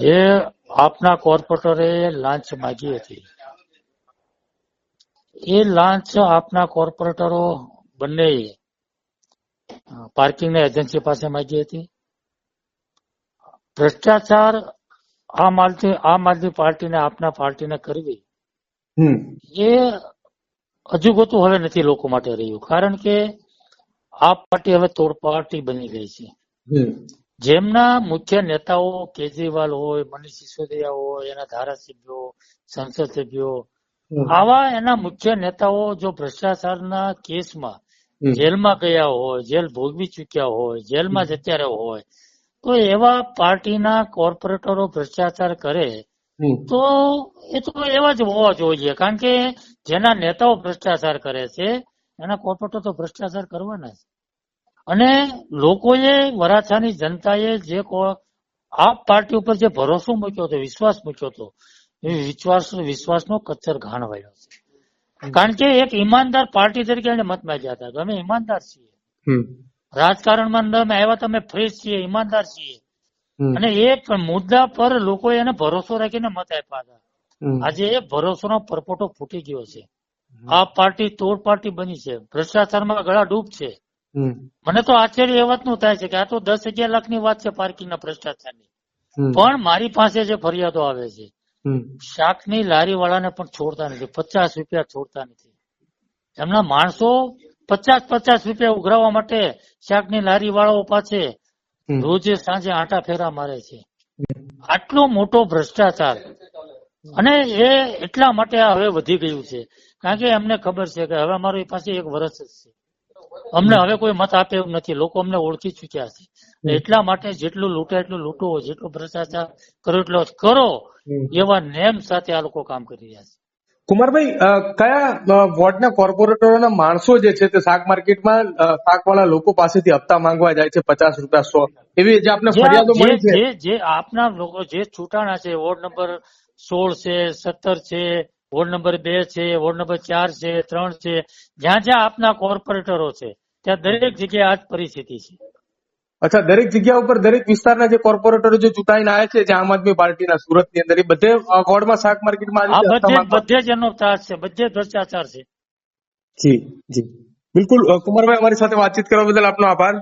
જે આપના કોર્પોરેટરે લાંચ માગી હતી. એ લાંચ આપના કોર્પોરેટરો બંને પાર્કિંગની એજન્સી પાસે માગી હતી. ભ્રષ્ટાચાર આમ આદમી આમ આદમી પાર્ટીને આપના પાર્ટીને કરવી એ હજુ ગોતું હવે નથી લોકો માટે રહ્યું. કારણ કે આ પાર્ટી હવે તોડ પાર્ટી બની ગઈ છે. જેમના મુખ્ય નેતાઓ કેજરીવાલ હોય મનીષ સિસોદિયા હોય એના ધારાસભ્યો સંસદ સભ્યો આવા એના મુખ્ય નેતાઓ જો ભ્રષ્ટાચારના કેસમાં જેલમાં ગયા હોય જેલ ભોગવી ચૂક્યા હોય જેલમાં જતા અત્યારે હોય તો એવા પાર્ટીના કોર્પોરેટરો ભ્રષ્ટાચાર કરે તો એ તો એવા જ હોવા જોઈએ. કારણ કે જેના નેતાઓ ભ્રષ્ટાચાર કરે છે એના કોર્પોરેટર તો ભ્રષ્ટાચાર કરવાના જ. અને લોકોએ વરાછાની જનતાએ જે કો- આ પાર્ટી ઉપર જે ભરોસો મૂક્યો હતો વિશ્વાસ મૂક્યો હતો એ વિશ્વાસ વિશ્વાસનો કચ્છર ઘાણ વાળ્યો છે. કારણ કે એક ઈમાનદાર પાર્ટી તરીકે એને મત માંગ્યા હતા. અમે ઈમાનદાર છીએ. રાજકારણમાં અંદર તમે આવ્યા તમે ફ્રી છીએ ઈમાનદાર છીએ. અને એ મુદ્દા પર લોકોએ એને ભરોસો રાખીને મત આપ્યા હતા. આજે એ ભરોસાનો પરપોટો ફૂટી ગયો છે. આ પાર્ટી તોડ પાર્ટી બની છે. ભ્રષ્ટાચારમાં ગળા ડૂબ છે. મને તો આશ્ચર્ય એ વાતનું થાય છે કે આ તો દસ અગિયાર લાખની વાત છે પાર્કિંગના ભ્રષ્ટાચારની. પણ મારી પાસે જે ફરિયાદો આવે છે. શાકની લારી વાળાને પણ છોડતા નથી પચાસ રૂપિયા છોડતા નથી. એમના માણસો પચાસ પચાસ રૂપિયા ઉઘરાવવા માટે શાકની લારી વાળાઓ પાસે રોજે સાંજે આંટા ફેરા મારે છે. આટલો મોટો ભ્રષ્ટાચાર. અને એ એટલા માટે હવે વધી ગયું છે. કારણ કે એમને ખબર છે કે હવે અમારી પાસે એક વર્ષ જ છે. અમને હવે કોઈ મત આપે નથી. લોકો અમને ઓળખી ચુક્યા છે. એટલા માટે જેટલું લૂંટે એટલું લૂંટો જેટલો ભ્રષ્ટાચાર કરો એટલો કરો એવા નેમ સાથે આ લોકો કામ કરી રહ્યા છે. કુમારભાઈ કયા વોર્ડના કોર્પોરેટરોના માણસો જે છે તે શાક માર્કેટમાં શાકવાળા લોકો પાસેથી હપ્તા માંગવા જાય છે પચાસ રૂપિયા સો? એવી જે આપને ફરિયાદો મળી છે? જે- જે આપના લોકો જે છૂટાણા છે વોર્ડ નંબર સોળ છે સત્તર છે વોર્ડ નંબર બે છે વોર્ડ નંબર ચાર છે ત્રણ છે. જ્યાં જ્યાં આપના કોર્પોરેટરો છે ત્યાં દરેક જગ્યાએ આ જ પરિસ્થિતિ છે. અચ્છા દરેક જગ્યા ઉપર દરેક વિસ્તારના જે કોર્પોરેટરો જે ચૂંટાઈને આવે છે જે આમ આદમી પાર્ટીના સુરતની અંદર એ બધે વોર્ડમાં શાક માર્કેટમાં બધે જ બધે જ એનો ત્રાસ છે બધે ભ્રષ્ટાચાર છે. જી જી. બિલકુલ કુમારભાઈ અમારી સાથે વાતચીત કરવા બદલ આપનો આભાર.